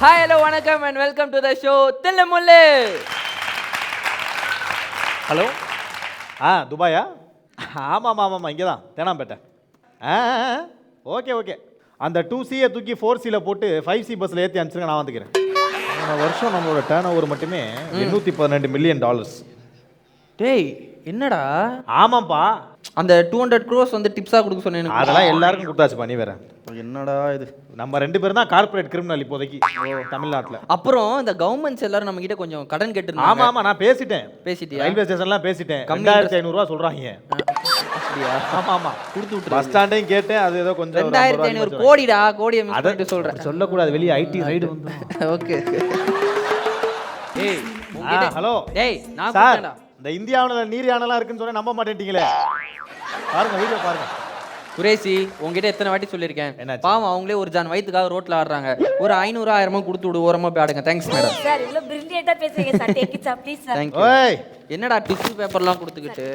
Hi hello வணக்கம் and welcome to the show Thillumullu hello ஆ துபாயா? ஆமாம் ஆமாம் ஆமாம் இங்கே தான் தேனாம்பேட்டை ஆ ஓகே ஓகே. அந்த டூ சியை தூக்கி ஃபோர் சியில் போட்டு ஃபைவ் சி பஸ்ஸில் ஏற்றி அனுப்பிச்சிருங்க நான் வந்துக்கிறேன். போன வருஷம் நம்மளோட டேர்ன் ஓவர் மட்டுமே எண்ணூற்றி பதினெண்டு மில்லியன் டாலர்ஸ் டேய் என்னடா? ஆமாம்ப்பா அந்த டூ ஹண்ட்ரட் க்ரோஸ் வந்து டிப்ஸாக கொடுக்க சொன்னேன் அதெல்லாம் எல்லாருக்கும் கொடுத்தாச்சு பண்ணி வேற. என்னடா இது? நம்ம ரெண்டு பேரும் தான் கார்ப்பரேட் கிரிமினல் இப்போதைக்கு தமிழ்நாட்டில். அப்புறம் இந்த கவர்மெண்ட்ஸ் எல்லாரும் நம்ம கிட்ட கொஞ்சம் கடன் ஆமா கேட்டுருந்தாங்க. ஆமா நான் பேசிட்டேன். பேசிட்டியா? ரயில்வே ஸ்டேஷன்லாம் பேசிட்டேன். ரெண்டாயிரத்தி ஐநூறுரூவா சொல்றாங்க. அப்படியா? ஆமா ஆமா. கொடுத்து பஸ் ஸ்டாண்டையும் கேட்டேன். அது ஏதோ கொஞ்சம் ரெண்டாயிரத்தி ஐநூறு கோடிடா மிஸ் அதை சொல்றேன். சொல்லக்கூடாது. வெளியே ஐடி ரைடு வந்து. ஓகே. ஏய் ஹலோ. டேய் நான். இந்த இந்தியாவில் நீர் யானைலாம் இருக்குன்னு சொன்னா நம்ப மாட்டேன்ட்டீங்களே. பாருங்க வீடியோ பாருங்க. குரேசி உங்ககிட்ட எத்தனை வாட்டி சொல்லியிருக்கேன்? என்னாச்சு? பாவம் அவங்களே ஒரு ஜான் வயிற்றுக்காக ரோட்ல ஆடுறாங்க. ஒரு ஐநூறு ஆயிரமா கொடுத்து விடு ஓரமா போய் ஆடுங்க. தேங்க்ஸ் மேடம் சார் இவ்வளோ பிரில்லியண்டா பேசுறீங்க sir. Take it please sir thank you ஓய்! என்னடா டிஷ்யூ பேப்பர்லாம் கொடுத்துக்கிட்டு?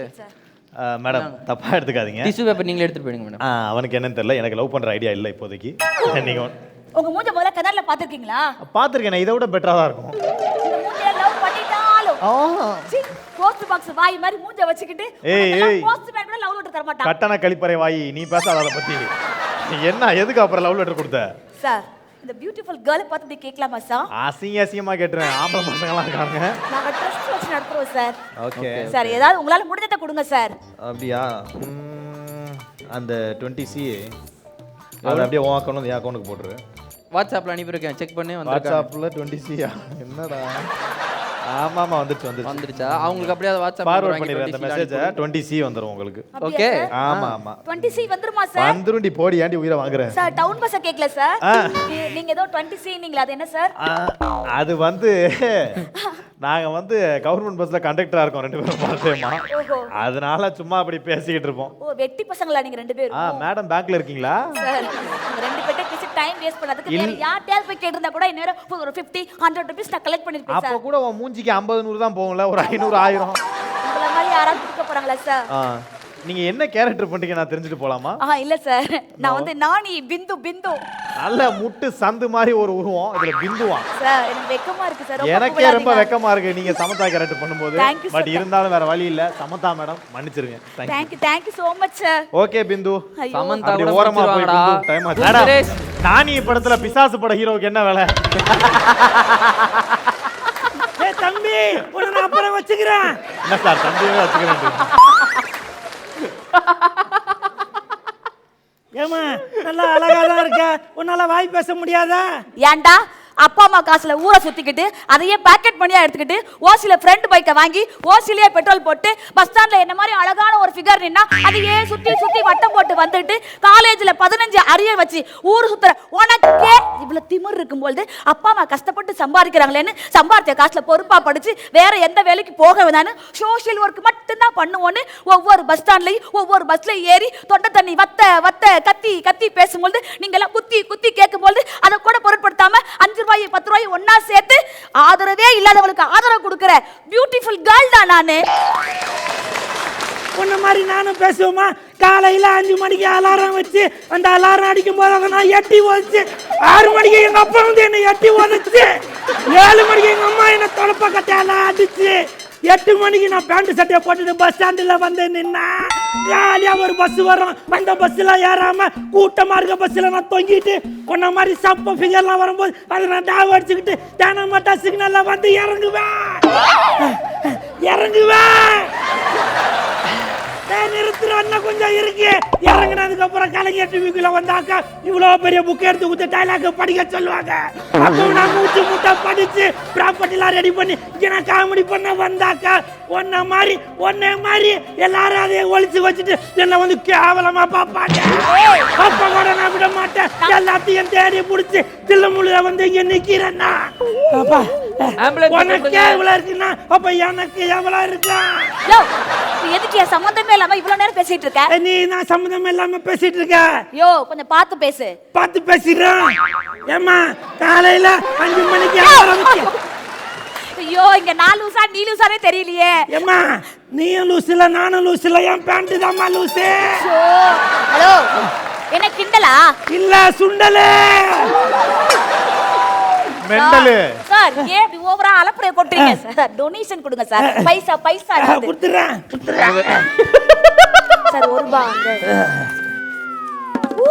மேடம் தப்பா எடுத்துக்காதீங்க. டிஷ்யூ பேப்பர் நீங்களே எடுத்துட்டு போயிடுங்க மேடம் அவனுக்கு என்னன்னு தெரியல. எனக்கு லவ் பண்ற ஐடியா இல்லை இப்போதைக்கு. நீங்க உங்க மூஞ்ச முதல்ல கனர்ல பாத்திருக்கீங்களா பார்த்துருக்கேன் இதை விட பெட்டரா தான் இருக்கும். லவ் பண்ணிட்டாலும். போஸ்ட் பாக்ஸ் வாய் மாதிரி மூஞ்ச வச்சுக்கிட்டு ஏய், ஏய். போஸ்ட் மேன் கூட லவ் லெட்டர் தர மாட்டான் கட்டண கழிப்பறை வாயி நீ பேசாத அதை பத்தி. என்ன எதுக்கு அப்புறம் லவ் லெட்டர் கொடுத்த? சார் இந்த பியூட்டிஃபுல் கேர்ள் பார்த்து இப்படி கேட்கலாமா சார் அசிங்க அசிங்கமா கேட்டுருவேன். ஆம்பளை பசங்கலாம் இருக்காங்க நாங்க ட்ரஸ்ட் வச்சு நடத்துறோம் சார் ஓகே சார் ஏதாவது உங்களால முடிஞ்சதை கொடுங்க சார் அப்படியா? ம், அந்த டுவெண்ட்டி சி அது அப்படியே உன் அக்கௌண்ட் என் அக்கௌண்ட்டுக்கு போட்டுரு. வாட்ஸ்அப்ல அனுப்பியிருக்கேன். செக் பண்ணி வந்திருக்காங்க. வாட்ஸ்அப்பில் டுவெண்ட்டி சியா என்னடா? ஆமாமா வந்துச்சு வந்துச்சு வந்துருச்சா அவங்களுக்கு அப்படியே வாட்ஸ்அப் ஃபார்வர்ட் பண்ணிடுறேன் அந்த மெசேஜை டுவெண்ட்டி சி வந்துடும் உங்களுக்கு. ஓகே ஆமா ஆமா 20 சி வந்துருமா சார் வந்துருண்டி போடி ஏன்டி உயிரை வாங்குறேன்? சார் டவுன் பஸ்ஸ கேக்கல சார் நீங்க ஏதோ 20 சி நீங்களா அது என்ன சார் அது வந்து நாங்க வந்து கவர்மெண்ட் பஸ்ல கண்டக்டரா இருக்கோம் ரெண்டு பேரும் பார்த்தேமா அதனால சும்மா அப்படி பேசிக்கிட்டு இருப்போம். ஓ வெட்டி பசங்களா நீங்க ரெண்டு பேரும்? ஆ மேடம் பேங்க்ல இருக்கீங்களா? சார் ரெண்டு பேசி டைம் வேஸ்ட் பண்ணதுக்கு வேற யார்ட்டையாவது போய் கேட்டிருந்தா கூட இன்னும் ஒரு 50 100 ருபீஸ் நான் கலெக்ட் பண்ணிருப்பேன் அப்போ சார் கூட உன் மூஞ்சிக்கு ஐம்பது நூறு தான் போகும்ல ஒரு ஐநூறு ஆயிரம். உங்கள மாதிரி யாராவது கொடுக்க போறாங்களா சார் நீங்க என்ன கேரக்டர் பண்றீங்க நான் தெரிஞ்சுட்டு போலாமா? ஆஹா இல்ல சார். நான் வந்து நானி பிந்து பிந்து. நல்ல முட்டு சந்து மாதிரி ஒரு உருவம் இதுல பிந்துவான் சார் எனக்கு வெக்கமா இருக்கு சார். ரொம்ப எனக்கே ரொம்ப. வெக்கமா இருக்கு. நீங்க சமத்தா கேரக்டர் பண்ணும்போது. பட். இருந்தாலும் வேற வழி இல்ல. சமத்தா மேடம் மன்னிச்சிருங்க. Thank you. Thank you so much sir okay Bindu. Samantha கூட ஓரமா போய் பிந்து டைம் ஆச்சு. நானி படத்துல பிசாசு பட ஹீரோவுக்கு என்ன வேலை? தம்பி உன்னை நான் அப்புறம் வச்சுக்கிறேன். என்ன சார் தம்பியே வச்சுக்கிறேன் ஏமா நல்லா அழகா தான் இருக்க? உன்னால வாய் பேச முடியாதா? ஏன்டா? அப்பா அம்மா காசுல ஊரை சுத்திக்கிட்டு அதையே பேக்கெட் பண்ணியா எடுத்துக்கிட்டு ஓசில ஃப்ரெண்ட் பைக்கை வாங்கி ஓசிலேயே பெட்ரோல் போட்டு பஸ் ஸ்டாண்ட்ல என்ன மாதிரி அழகான ஒரு ஃபிகர் நின்னா அதையே சுத்தி சுத்தி வட்டம் போட்டு வந்துட்டு காலேஜ்ல பதினஞ்சு அரியர் வச்சு ஊர் சுத்துற உனக்கே இவ்வளவு திமிர் இருக்கும்போது அப்பா அம்மா கஷ்டப்பட்டு சம்பாதிக்கிறாங்களேன்னு சம்பாதிச்ச காசுல பொறுப்பா படிச்சு வேற எந்த வேலைக்கு போக வேணான்னு சோஷியல் ஒர்க் மட்டும்தான் பண்ணுவோன்னு ஒவ்வொரு பஸ் ஸ்டாண்ட்லையும் ஒவ்வொரு பஸ்ல ஏறி தொண்டை தண்ணி வத்த வத்த கத்தி கத்தி பேசும்போது நீங்க எல்லாம் குத்தி குத்தி கேட்கும்போது அதை கூட பொருட்படுத்தாம அஞ்சு ரூபாய் பத்து ரூபாய் ஒன்னா சேர்த்து ஆதரவே இல்லாதவளுக்கு ஆதரவு கொடுக்கிற பியூட்டிஃபுல் கேர்ள் தான் நானு. உன்ன மாதிரி நானும் பேசுவோமா? காலையில அஞ்சு மணிக்கு அலாரம் வச்சு அந்த அலாரம் அடிக்கும் போது அதை நான் எட்டி ஓதிச்சு. ஆறு மணிக்கு எங்க அப்பா வந்து என்னை எட்டி ஓதிச்சு. ஏழு மணிக்கு எங்க அம்மா என்ன தொலைப்ப கட்டையெல்லாம் அடிச்சு. எட்டு மணிக்கு நான் பேண்ட் சட்டையை போட்டுட்டு பஸ் ஸ்டாண்டில் வந்து நின்னா ஜாலியாக ஒரு பஸ் வரும். அந்த பஸ்ஸில் ஏறாமல் கூட்டமாக இருக்க பஸ்ஸில் நான் தொங்கிட்டு உன்ன மாதிரி சப்ப ஃபிகர்லாம் வரும்போது அதை நான் டாவ் அடிச்சுக்கிட்டு தேனமாட்டா சிக்னலில் வந்து இறங்குவேன். இறங்குவேன். நிறுத்துற அண்ணன் கொஞ்சம் இருக்கு. இறங்குனதுக்கு அப்புறம் கலைஞர் டிவிக்குள்ள வந்தாக்கா இவ்வளவு பெரிய புக் எடுத்து கொடுத்து டைலாக் படிக்க சொல்லுவாங்க. அப்போ நான் மூச்சு மூட்டை படிச்சு ப்ராப்பர்ட்டிலாம் ரெடி பண்ணி இங்க நான் காமெடி பண்ண வந்தாக்கா ஒன்ன மாதிரி ஒன்ன மாதிரி எல்லாரும் அதை ஒழிச்சு வச்சுட்டு என்ன வந்து கேவலமா பார்ப்பாங்க. அப்ப கூட நான் விட மாட்டேன். எல்லாத்தையும் தேடி பிடிச்சி தில்லுமுள்ள வந்து இங்க நிக்கிறேன்னா அப்பா உனக்கே. இவ்வளவு இருக்குன்னா அப்ப எனக்கு எவ்வளவு இருக்கா? எதுக்கு சம்மந்தமே இல்லாம இவ்வளவு நேரம் பேசிட்டு இருக்க? நீ நான் சம்மந்தம் இல்லாம பேசிட்டு இருக்க. யோ கொஞ்சம் பார்த்து பேசு. பார்த்து பேசிடுறேன். ஏம்மா காலையில அஞ்சு மணிக்கு ஆரம்பிச்சு ஐயோ இங்க நான் லூசா நீ லூசானே தெரியலையே. ஏம்மா நீயும் லூசுல நானும் லூசுல என் பேண்ட் ஷோ ஹலோ என்ன கிண்டலா? இல்ல சுண்டலு. மெண்டலு. சார் ஏன் இப்படி ஓவரா அலப்பறைய கொட்டுறீங்க சார் டொனேஷன் கொடுங்க சார். பைசா பைசா. கொடுத்துறேன் சார் ஒரு ரூபா ஊ,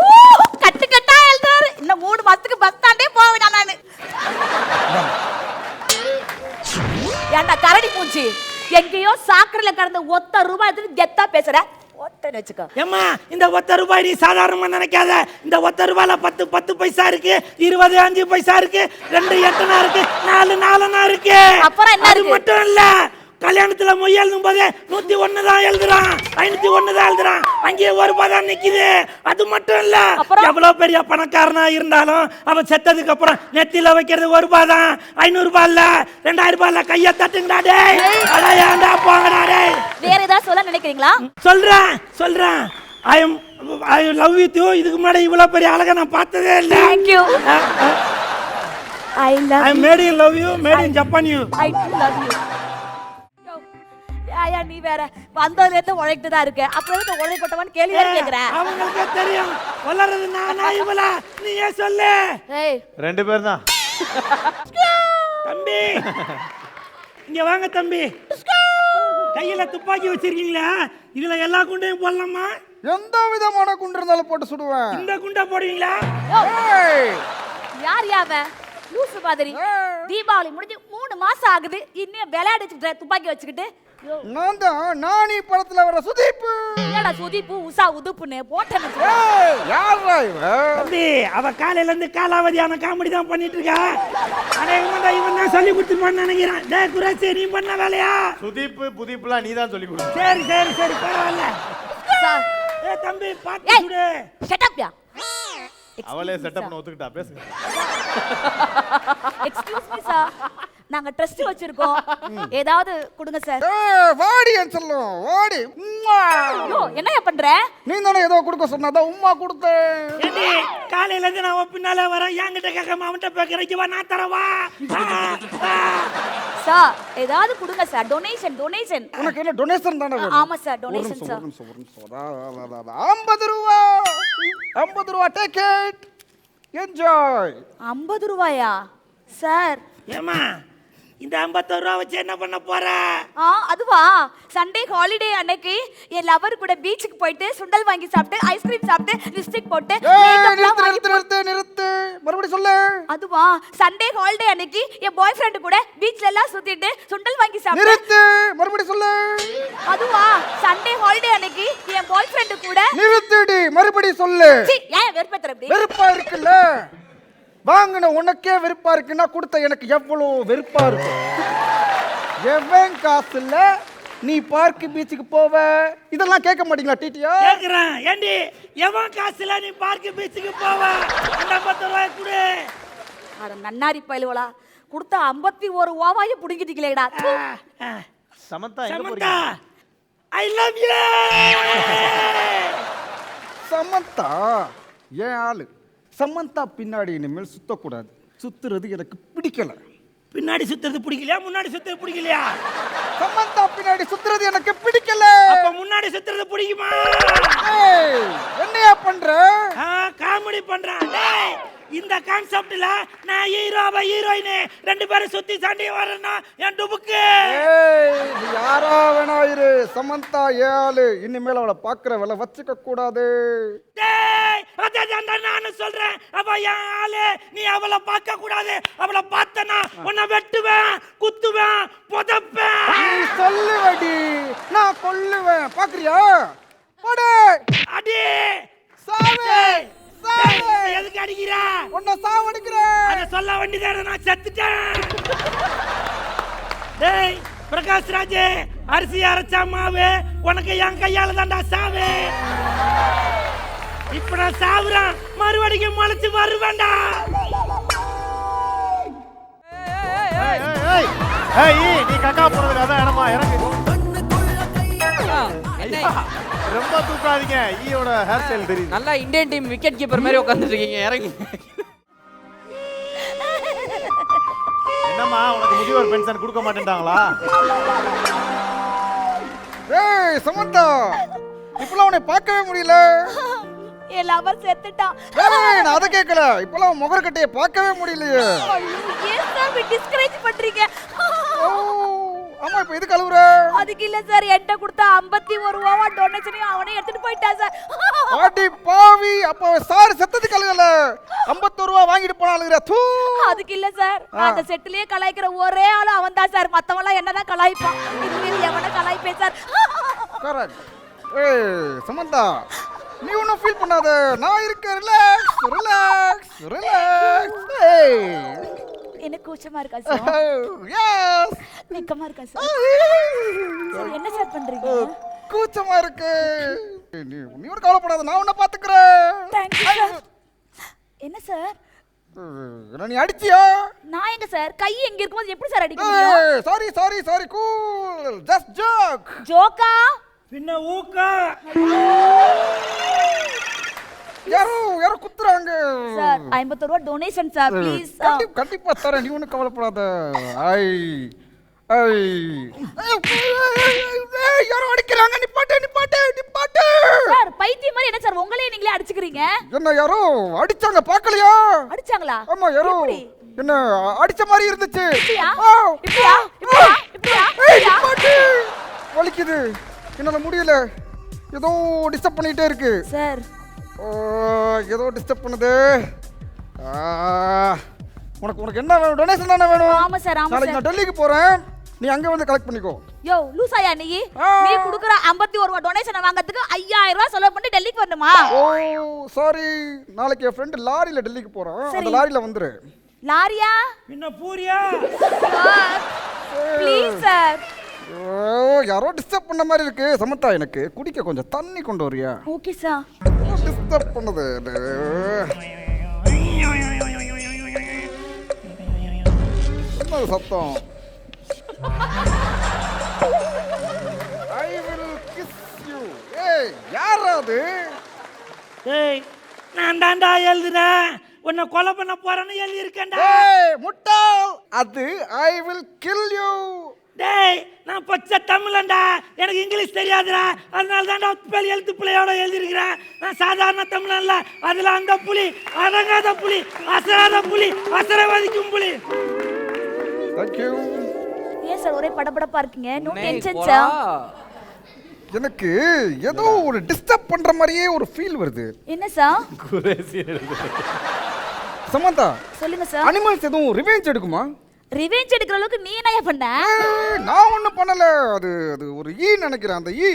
கட்டு கட்டா எழுதுறாரு. இன்னும் மூணு மாசத்துக்கு பஸ் ஸ்டாண்டே போவேன் நானு. ஏன்டா கரடி பூச்சி? எங்கேயோ சாக்கடையில கடந்த ஒத்த ரூபாய் எடுத்துட்டு கெத்தா பேசுற? ஒட்டன்னு வச்சுக்கோ. ஏம்மா இந்த ஒத்த ரூபாய் நீ சாதாரணமா நினைக்காத. இந்த ஒத்த ரூபாயில பத்து பத்து பைசா இருக்கு இருபது அஞ்சு பைசா இருக்கு ரெண்டு எட்டுனா இருக்கு நாலு நாலுனா இருக்கு. அப்புறம் என்ன அது? மட்டும் இல்ல கல்யாணத்துல மொய் எழுதும் போது நூத்தி ஒண்ணு தான் எழுதுறான். ஐநூத்தி ஒண்ணு தான் எழுதுறான். அங்கேயே ஒரு ரூபாய் தான் நிக்குது. அது மட்டும் இல்ல? எவ்வளவு பெரிய பணக்காரனா இருந்தாலும் அவன் செத்ததுக்கு அப்புறம் நெத்தியில வைக்கிறது ஒரு ரூபாய் தான். ஐநூறு ரூபாய் இல்ல ரெண்டாயிரம் ரூபாய் இல்ல கைய தட்டுங்கடா டேய். அட ஏன்டா போங்கடா டேய். வேற ஏதாவது சொல்ல நினைக்கிறீங்களா? சொல்றேன் சொல்றேன். I am I love with you இதுக்கு முன்னாடி இவ்வளவு பெரிய அழகை நான் பார்த்ததே இல்ல. Thank you I I love am mad in love you mad in Japan you I love you ஐயா நீ வேற வந்ததுல இருந்து உழைக்கிட்டு தான் இருக்க. அப்புறம் எதுக்கு உழைப்பட்டவன் கேள்வி வேற கேக்குற? அவங்களுக்கு தெரியும். வளர்றது நானா இவளா? நீ ஏன் சொல்லு. ஏய். ரெண்டு பேர் தான் தம்பி. இங்க வாங்க தம்பி. கையில துப்பாக்கி வச்சிருக்கீங்களா? இதுல எல்லா குண்டையும் போடலாமா? எந்த விதமான குண்டு இருந்தாலும் போட்டு சுடுவேன். இந்த குண்டை போடுவீங்களா? யார் யாவ லூசு மாதிரி. தீபாவளி முடிஞ்சு மூணு மாசம் ஆகுது. இன்னும் விளையாடிட்டு துப்பாக்கி வச்சுக்கிட்டு நான் தான் நானி படத்துல வர சுதீப்பு. என்னடா சுதிப்பு உஷா உதுப்புன்னு இவன் தம்பி அவ காலையில இருந்து காலாவதியான காமெடி தான் பண்ணிட்டு இருக்கா. அநேகமா இவன் தான் சொல்லி கொடுத்துருப்பான்னு நினைக்கிறேன். டே குரேசி நீ பண்ண வேலையா? சுதீப்பு புதிப்புலாம் நீ தான் சொல்லி கொடு சரி சரி சரி பரவாயில்ல. ஏ தம்பி. சுடு. யா? அவளே செட்டப் ஒத்துக்கிட்டா பேசுங்க. எக்ஸ்கியூஸ் மீ சார் நாங்க ட்ரஸ்ட் வச்சிருக்கோம். ஏதாவது கொடுங்க சார் வாடி என் செல்லம் வாடி. உம்மா. ஐயோ என்னய்யா பண்ற? நீ தானே ஏதோ கொடுக்க சொன்னாதான் உம்மா கொடுத்தேன். ஏண்டி காலையில இருந்து நான் பின்னால வரேன். என்கிட்ட கேட்காம அவன்கிட்ட பேக்கரைக்கு வா நான் தரவா? சார் ஏதாவது கொடுங்க சார் டொனேஷன் டொனேஷன் உனக்கு என்ன டொனேஷன் தானே? ஆமா சார் டொனேஷன் சார். ஐம்பது ரூபா. ஐம்பது ரூபா டேக் இட் என்ஜாய் ஐம்பது ரூபாயா? சார் ஏமா இந்த ஐம்பத்தோரு ரூபா வச்சு என்ன பண்ண போற? ஆ அதுவா? சண்டே ஹாலிடே அன்னைக்கு என் லவர் கூட பீச்சுக்கு போயிட்டு சுண்டல் வாங்கி சாப்பிட்டு ஐஸ்கிரீம் சாப்பிட்டு லிப்ஸ்டிக் போட்டு makeup எல்லாம் நிறுத்து வாங்கி நிறுத்து நிறுத்து நிறுத்து. மறுபடியும் சொல்லு. அதுவா? சண்டே ஹாலிடே அன்னைக்கு என் பாய் ஃப்ரெண்டு கூட பீச்ல எல்லாம் சுத்திட்டு சுண்டல் வாங்கி சாப்பிட்டு நிறுத்து. மறுபடியும் சொல்லு. அதுவா? சண்டே ஹாலிடே அன்னைக்கு என் பாய் ஃப்ரெண்டு கூட நிறுத்துடி. மறுபடியும் சொல்லு. சீ, ஏன் வெறுப்பேத்துற அப்படி? வெறுப்பா இருக்குல்ல. வாங்கின உனக்கே வெறுப்பா இருக்குன்னா கொடுத்த எனக்கு எவ்வளோ வெறுப்பா இருக்கும்? எவன் காசுல நீ பார்க் பீச்சுக்கு போவ? இதெல்லாம் கேட்க மாட்டீங்களா டிடியா கேக்குறேன். ஏண்டி? எவன் காசுல நீ பார்க்கு பீச்சுக்கு போவ? அந்த ஐம்பத்தோரு ரூபாய் கொடு. அட நன்னாரி பயலுவலா கொடுத்த ஐம்பத்தி ஒரு ஓவாய புடுங்கிட்டீங்களேடா. சமந்தா எங்க சமந்தா போறீங்க? ஐ லவ் யூ சமந்தா ஏன் ஆளு? சமந்தா பின்னாடி இனிமேல் சுத்தக்கூடாது. சுத்துறது எனக்கு பிடிக்கல. பின்னாடி சுத்துறது பிடிக்கலையா? முன்னாடி சுத்துறது பிடிக்கலையா? சமந்தா பின்னாடி சுத்துறது எனக்கு பிடிக்கல. அப்ப முன்னாடி சுத்துறது பிடிக்குமா? என்னையா பண்ற? காமெடி பண்றான். டேய் இந்த கான்செப்ட்ல நான் ஹீரோவா ஹீரோயின் ரெண்டு பேரும் சுத்தி சண்டை வரேன்னா என் டுபுக்கு யாரா வேணா இரு. சமந்தா ஆளு. இனிமேல் அவளை பாக்குற வேலை வச்சுக்க கூடாது. நானும் சொல்றேன். அவ என் ஆளு. நீ அவளை பார்க்க கூடாது. அவளை பார்த்தனா உன்னை வெட்டுவேன் குத்துவேன் புதைப்பேன். சொல்லுவடி. நான் கொல்லுவேன். பாக்குறியா போடு. அடி. சாவு. எதுக்கு அடிக்கிற? உன்னை சாவடிக்கிறேன் அத சொல்ல வேண்டியதான நான் செத்துட்டேன். டேய் பிரகாஷ் ராஜ் அரிசி அரைச்ச மாவு உனக்கு என் கையால தான்டா சாவு. இப்ப நான் சாவுறேன். மறுபடியும் முளைச்சு வருவேன்டா. ஏய், நீ கக்கா போனதுக்கு அதான் இடமா இறங்கு. ரொம்ப தூக்காதீங்க. ஈயோட ஹேர் ஸ்டைல் தெரியுது. நல்லா இந்தியன் டீம் விக்கெட் கீப்பர் மாதிரி உட்காந்துட்டு இருக்கீங்க இறங்கி. என்னம்மா உனக்கு முதியோர் பென்ஷன் கொடுக்க மாட்டேன்ட்டாங்களா? ஏய் சமந்தா இப்பெல்லாம் உன்னை பார்க்கவே முடியல. என் லவர் செத்துட்டான். ஏய் நான் அதை கேட்கல. இப்பெல்லாம் முகர்கட்டையை பார்க்கவே முடியலையே. ஐயோ, ஏன் டிஸ்கரேஜ் பண்றீங்க? ஆமா இப்போ எதுக்கு அழுவுற? அதுக்கு இல்ல சார் என்கிட்ட கொடுத்த ஐம்பத்தி ஒரு ரூபாவா டொனேஷனையும் அவனே எடுத்துட்டு போயிட்டான் சார். ஆடி பாவி அப்ப சார் செத்ததுக்கு அழுகல. ஐம்பத்தோரு ரூபா வாங்கிட்டு போனா அழுகுற? தூ. அதுக்கு இல்ல சார் அந்த செட்டிலேயே கலாய்க்கிற ஒரே ஆளு அவன் தான் சார். மத்தவன்லாம் என்னதான் கலாய்ப்பான். இனிமேல் எவன கலாய்ப்பேன் சார்? கரெக்ட் ஏய் சமந்தா நீ ஒன்றும் ஃபீல் பண்ணாத. நான் இருக்கேன் ரிலாக்ஸ் ரிலாக்ஸ் ரிலாக்ஸ் ஏய். எனக்கு கூச்சமா இருக்கா சார் எஸ் வெக்கமா இருக்கா சார் சார் என்ன சார் பண்றீங்க? கூச்சமா இருக்கு. நீ நீ ஒரு கவலைப்படாத நான் உன்னை பாத்துக்கிறேன். தேங்க்யூ சார் என்ன சார் நீ அடிச்சியா? நான் எங்க சார் கை எங்க இருக்கும்போது எப்படி சார் அடிக்க முடியும்? Sorry sorry sorry cool just joke ஜோக்கா பின்ன ஊக்கா. யாரோ யாரோ குத்துறாங்க. சார் டொனேஷன் சார் ப்ளீஸ் கண்டிப்பா கண்டிப்பா தரேன். நீ ஒன்றும் கவலைப்படாத. ஐ ஐ. யாரோ அடிக்கிறாங்க. நிப்பாட்டு நிப்பாட்டு நிப்பாட்டு. சார் பைத்தியம் மாதிரி என்ன சார் உங்களே நீங்களே அடிச்சுக்கிறீங்க? என்ன யாரோ அடிச்சாங்க பார்க்கலையா? அடிச்சாங்களா? ஆமா யாரோ? என்ன அடிச்ச மாதிரி இருந்துச்சு. இப்படியா. இப்படியா? இப்படியா. வலிக்குது. என்னால முடியல. ஏதோ டிஸ்டர்ப் பண்ணிட்டே இருக்கு. சார் ஏதோ டிஸ்டர்ப் பண்ணுது. ஆ, உனக்கு உனக்கு என்ன வேணும்? டொனேஷன் தானே வேணும்? ஆமா சார், ஆமா சார். நான் டெல்லிக்கு போறேன். நீ அங்க வந்து கலெக்ட் பண்ணிக்கோ. யோ லூசாயா நீ. நீ குடுக்குற 51 ரூபா டொனேஷன் வாங்குறதுக்கு 5000 ரூபாய் செலவு பண்ணி டெல்லிக்கு வரணுமா? ஓ சாரி நாளைக்கு என் ஃப்ரெண்டு லாரியில டெல்லிக்கு போறான். அந்த சரி. லாரியில வந்துரு. லாரியா? பின்ன பூரியா? Please sir. ஓ யாரோ டிஸ்டர்ப் பண்ண மாதிரி இருக்கு. சமத்தா எனக்கு குடிக்க கொஞ்சம் தண்ணி கொண்டு வரியா? ஓகே சார் டிஸ்டர்ப் பண்ணுது இது. என்னது சத்தம் ஐ வில் கிஸ் யூ ஏய் யாரா அது ஏய் நான் தாண்டா எழுதுறேன் உன்னை கொலை பண்ண போறேன்னு எழுதி இருக்கேன்டா ஏய் முட்டாள் அது ஐ வில் கில் யூ டேய் நான் பச்சை தமிழன்டா. எனக்கு இங்கிலீஷ் தெரியாதுடா. அதனால தான்டா பேர் எழுத்து பிள்ளையோட எழுதியிருக்கிறேன். நான் சாதாரண தமிழன் இல்ல. அதுல அந்த புலி அடங்காத புலி அசராத புலி அசரவதிக்கும் புலி. தேங்க் யூ ஏன் சார் ஒரே படபடப்பா இருக்கீங்க? No tension. சார். எனக்கு ஏதோ ஒரு டிஸ்டர்ப் பண்ற மாதிரியே ஒரு ஃபீல் வருது. என்ன சார்? சமந்தா சொல்லுங்க சார். அனிமல்ஸ் எதுவும் ரிவெஞ்ச் எடுக்குமா? ரிவெஞ்ச் எடுக்கிற அளவுக்கு நீ என்ன பண்ண? நான் ஒன்றும் பண்ணல. அது அது ஒரு ஈ நினைக்கிறேன். அந்த ஈ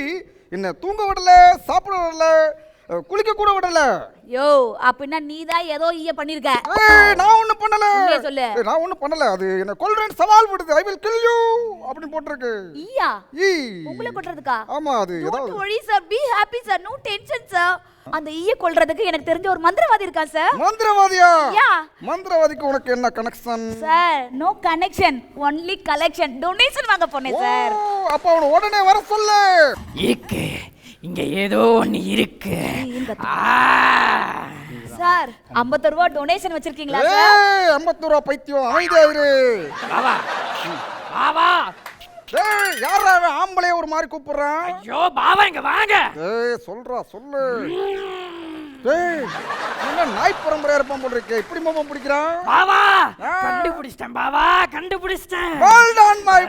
என்ன தூங்க விடல சாப்பிட விடல. குளிக்க கூட விடல. யோ அப்படின்னா நீ தான் ஏதோ ஈய பண்ணிருக்க. நான் ஒன்றும் பண்ணல. சொல்லு. நான் ஒன்றும் பண்ணல. அது என்ன கொல்றேன் சவால் விடுது. ஐ வில் கில் யூ அப்படின்னு போட்டிருக்கு. ஈயா? ஈ. உங்களை கொல்றதுக்கா? ஆமா அது டோன்ட் ஏதாவது. Worry sir be happy sir no tension sir அந்த ஈய கொல்றதுக்கு எனக்கு தெரிஞ்ச ஒரு மந்திரவாதி இருக்கா சார் மந்திரவாதியா? Yeah. மந்திரவாதிக்கு உனக்கு என்ன connection sir no connection only collection donation வாங்க போனேன் சார் அப்ப அவனை உடனே வர சொல்லு. இருக்கு இங்க ஏதோ ஒண்ணு இருக்கு. ஆ. சார் 50 ரூபா டொனேஷன் வச்சிருக்கீங்களா சார் ஏய் ஐம்பத்தூறு ரூபா பைத்தியம் அமைதியாயிரு. பாவா பாவா ஏய் யாரா அவன் ஆம்பளைய ஒரு மாதிரி கூப்பிடுறான். ஐயோ பாவா இங்க வாங்க. ஏய் சொல்றா சொல்லு. ஏய் என்ன நாய் பரம்பரையா இருப்பான் போல இருக்கே. இப்படி மோபம் பிடிக்கிறான்? பாவா. கண்டுபிடிச்சிட்டேன் பாவா கண்டுபிடிச்சிட்டேன். Boy.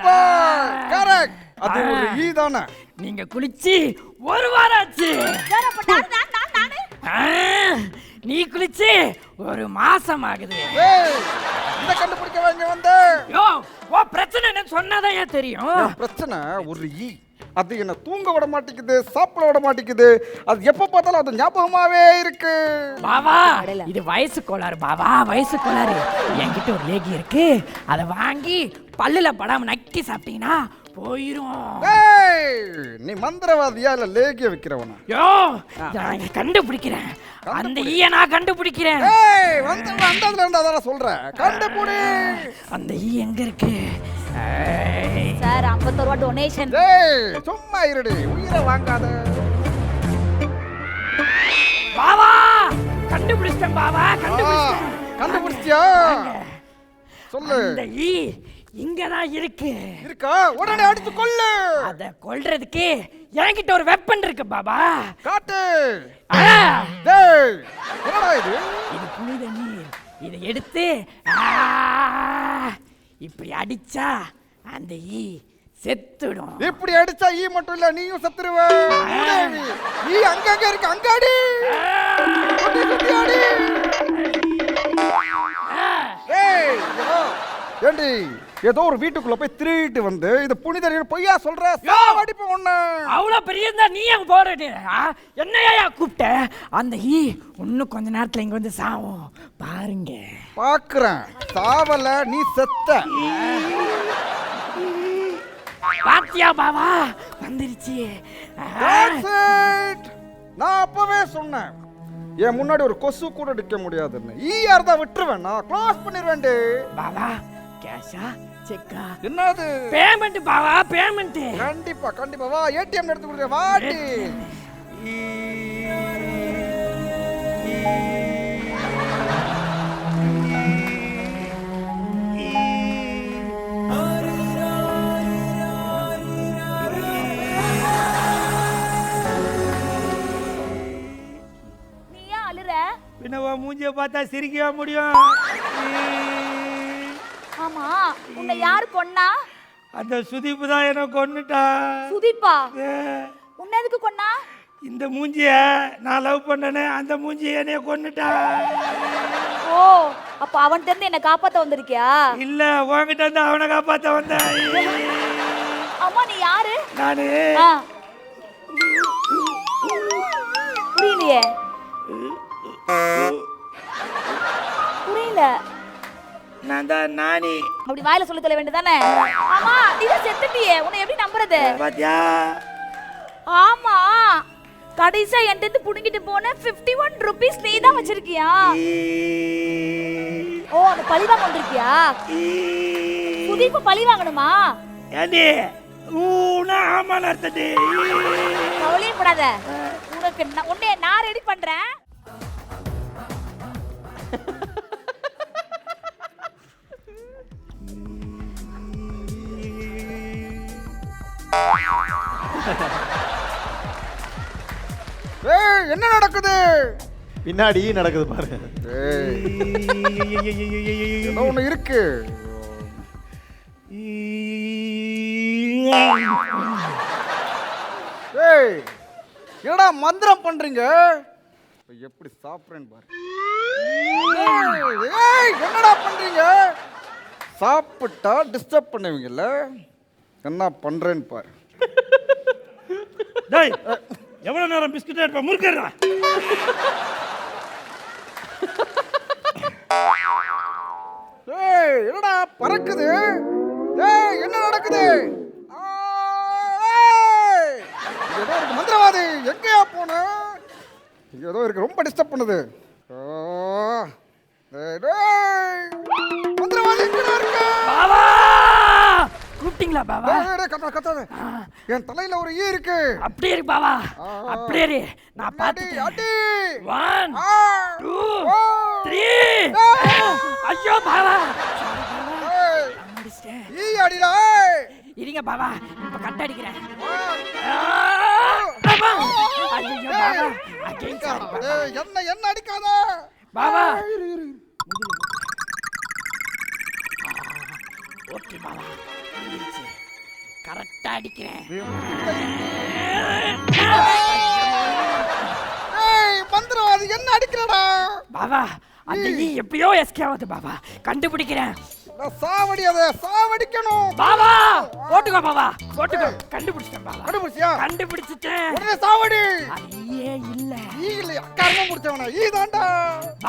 கரெக்ட் அது ஒரு ஈ தானே. நீங்க குளிச்சு ஒரு வாரம் ஆச்சு. நீ குளிச்சு ஒரு மாசம் ஆகுது. இத கண்டுபிடிக்க வாங்க வந்த. யோ ஓ பிரச்சனை என்ன சொன்னாதான் ஏன் தெரியும்? பிரச்சனை? ஒரு ஈ. அது என்ன தூங்க விட மாட்டேங்குது சாப்பிட விட மாட்டேங்குது. அது எப்ப பார்த்தாலும் அது ஞாபகமாவே இருக்கு. பாவா இது வயசு கோளாறு பாவா வயசு கோளாறு. என்கிட்ட ஒரு லேகி இருக்கு. அதை வாங்கி பல்லுல படாம நக்கி சாப்பிட்டீங்கன்னா போயிரும். ஏய் நீ மந்திரவாதியா இல்ல லேகிய வைக்கிறவனா? யோ நான் இங்க கண்டுபிடிக்கிறேன். அந்த ஈய நான் கண்டுபிடிக்கிறேன். ஏய் வந்து வந்ததுல இருந்து அதான் சொல்றேன் கண்டுபிடி. அந்த ஈ எங்க இருக்கு? சார் 50 ரூபா டொனேஷன் ஏய் சும்மா இருடி உயிரை வாங்காத. பாவா! கண்டுபிடிச்சிட்டேன் பாவா ஆ, கண்டுபிடிச்சிட்டேன். கண்டுபிடிச்சியா சொல்லு. அந்த ஈ இங்கதான் இருக்கு. இருக்கா? உடனே அடிச்சு கொல்லு. அத கொல்றதுக்கு என்கிட்ட ஒரு வெப்பன் இருக்கு பாபா. காட்டு. என்னடா இது? இது புனித நீர். இதை எடுத்து இப்படி அடிச்சா அந்த ஈ செத்துடும். இப்படி அடிச்சா ஈ மட்டும் இல்ல நீயும் செத்துருவ. ஈ அங்கங்க இருக்கு அங்க அடி. அடி ஏய், ஏண்டி ஏதோ ஒரு வீட்டுக்குள்ள போய் திருட்டு வந்து இது புனிதர் பொய்யா சொல்ற சாவடிப்பு ஒண்ணு அவ்வளோ பெரிய இருந்தா நீ அங்க போறது என்னையா கூப்பிட்ட? அந்த ஈ இன்னும் கொஞ்ச நேரத்துல இங்க வந்து சாவும். பாருங்க. பாக்குறேன். சாவல நீ செத்த. பாத்தியா பாவா? வந்துருச்சு. நான் அப்பவே சொன்னேன். என் முன்னாடி ஒரு கொசு கூட நிக்க முடியாதுன்னு. ஈயா இருந்தா விட்டுருவேன். நான் க்ளோஸ் பண்ணிடுவேன் பாவா கேஷா? செக்கா? என்னது? பேமெண்ட் பாவா பேமெண்ட் கண்டிப்பா கண்டிப்பா. வா ஏடிஎம் எடுத்து கொடுங்க வாடி நீ ஏன் அழுற? பின்னவா மூஞ்சிய பார்த்தா சிரிக்கவே முடியும். ஆமா. உன்னை யாரு கொன்னா? அந்த சுதீப் தான் என்ன கொன்னுட்டா. சுதீப்பா? உன்னை எதுக்கு கொன்னா? இந்த மூஞ்சிய நான் லவ் பண்ணனே அந்த மூஞ்சிய என்னைய கொன்னுட்டா. ஓ அப்ப அவன்கிட்ட இருந்து என்ன காப்பாத்த வந்திருக்கியா? இல்ல உன்கிட்ட இருந்து அவனை காப்பாத்த வந்தேன். அம்மா நீ யாரு? நானு. புரியலையே. புரியல. நான் தான் நானி. அப்படி வாயில சொல்லி தர வேண்டியதானே ஆமா நீ தான் செத்துட்டியே. உன்னை எப்படி நம்புறது? பாத்தியா? ஆமா. கடைசியா என்கிட்ட புடுங்கிட்டு போன 51 ஒன் ருபீஸ் நீ தான் வச்சிருக்கியா ஓ அந்த பழி வாங்க வந்திருக்கியா? சுதீப் பழி வாங்கணுமா? ஏண்டி? ஊனா ஆமான்னு அர்த்தடி கவலையே படாத. உனக்கு நான் ரெடி பண்றேன். ஏய் என்ன நடக்குது? பின்னாடி நடக்குது பாரு. ஏய், ஒண்ணு இருக்கு. ஏய் என்னடா மந்திரம் பண்றீங்க? எப்படி சாப்பிடுறேன்னு பாரு. ஏய், ஏய் என்னடா பண்றீங்க? சாப்பிட்டா டிஸ்டர்ப் பண்ணுவீங்கல்ல? என்ன பண்றேன்னு பாரு. டேய் எவ்வளவு நேரம் பிஸ்கட் எடுப்ப முறுக்கிறா. ஏய் என்னடா பறக்குது? ஏய் என்ன நடக்குது? ஏதோ இருக்கு மந்திரவாதி. எங்கேயா போன? ஏதோ இருக்கு ரொம்ப டிஸ்டர்ப் பண்ணுது! மந்திரவாதி இருக்க? பாவா கூப்பிட்டீங்களா பாவா கத்தாத கத்தாத என் தலையில ஒரு ஈ இருக்கு. அப்படியே இருக்கு பாவா ஆ. அப்படியே இரு. நான் அடி. ஒன்! டூ! த்ரீ! ஐயோ பாவா ஈ அடிடா! இருங்க பாவா இப்ப கட் அடிக்கிறேன். என்ன என்ன அடிக்காத? பாவா ஓகே பாவா கரெக்டா அடிக்கிறேன். ஏய் மந்திரவாதி என்ன அடிக்கிறடா? பாவா அந்த ஈ எப்படியோ எஸ்கே ஆகுது பாவா கண்டுபிடிக்கிறேன். சாவடி அதை சாவடிக்கணும். பாவா போட்டுக்கோ பாவா போட்டுக்கோ. கண்டுபிடிச்சிட்டேன் பாவா கண்டுபிடிச்சியா? கண்டுபிடிச்சிட்டேன். உடனே சாவடி. அது ஈயே இல்ல. ஈ இல்லையா கர்மம் முடிச்சவன? ஈ தாண்டா.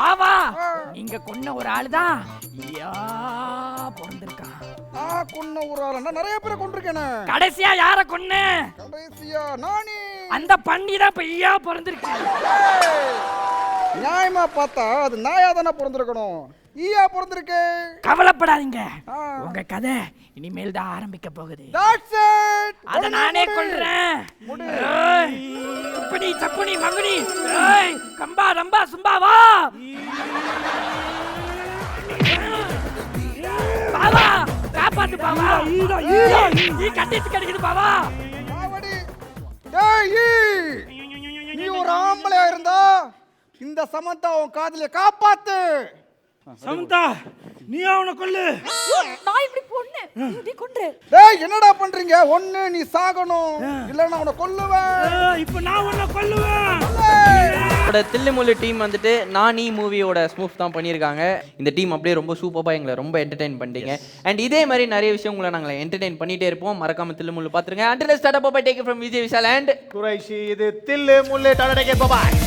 ஆ. நீங்க கொன்ன ஒரு ஆளு தான் பிறந்திருக்கான் நான் கொன்ன ஒரு ஆள? நிறைய பேரை கொண்டிருக்கேனே கடைசியா யார கொன்ன? கடைசியா நானி. அந்த பண்ணி தான் ஈயா பிறந்திருக்கு. நியாயமா பார்த்தா அது நாயா தானே பிறந்திருக்கணும். ஈயா பிறந்திருக்கு. கவலைப்படாதீங்க. உங்க கதை இனிமேல் தான் ஆரம்பிக்க போகுது. அத நானே முடி. கொல்றேன். முடி. ஏய், துப்படி சப்புனி மங்குனி. கம்பா ரம்பா சும்பா வா. கிடைக்குது பாவா. சாவடி. ஏய், ஈ. நீ ஒரு ஆம்பளையா இருந்தா இந்த சமந்தா உன் காதலிய காப்பாத்து. சமந்தா நீ அவனை கொல்லு. நான் இப்படி பொண்ணு. நீ கொன்று. டேய் என்னடா பண்றீங்க? ஒண்ணு நீ சாகணும். இல்லைன்னா உன்னை கொல்லுவேன். இப்ப நான் உன்னை கொல்லுவேன். என்னோட தில்லுமுல்லு டீம் வந்துட்டு நானி மூவியோட ஸ்மூஃப் தான் பண்ணியிருக்காங்க. இந்த டீம் அப்படியே ரொம்ப சூப்பராக எங்களை ரொம்ப என்டர்டைன் பண்ணிட்டீங்க. அண்ட் இதே மாதிரி நிறைய விஷயங்களை நாங்கள் என்டர்டைன் பண்ணிட்டே இருப்போம். மறக்காம தில்லுமுல்லு பார்த்துருங்க. And start up take from Vijay Vishal and Qureshi இது தில்லு முல்லு டாடா டேக் பாய்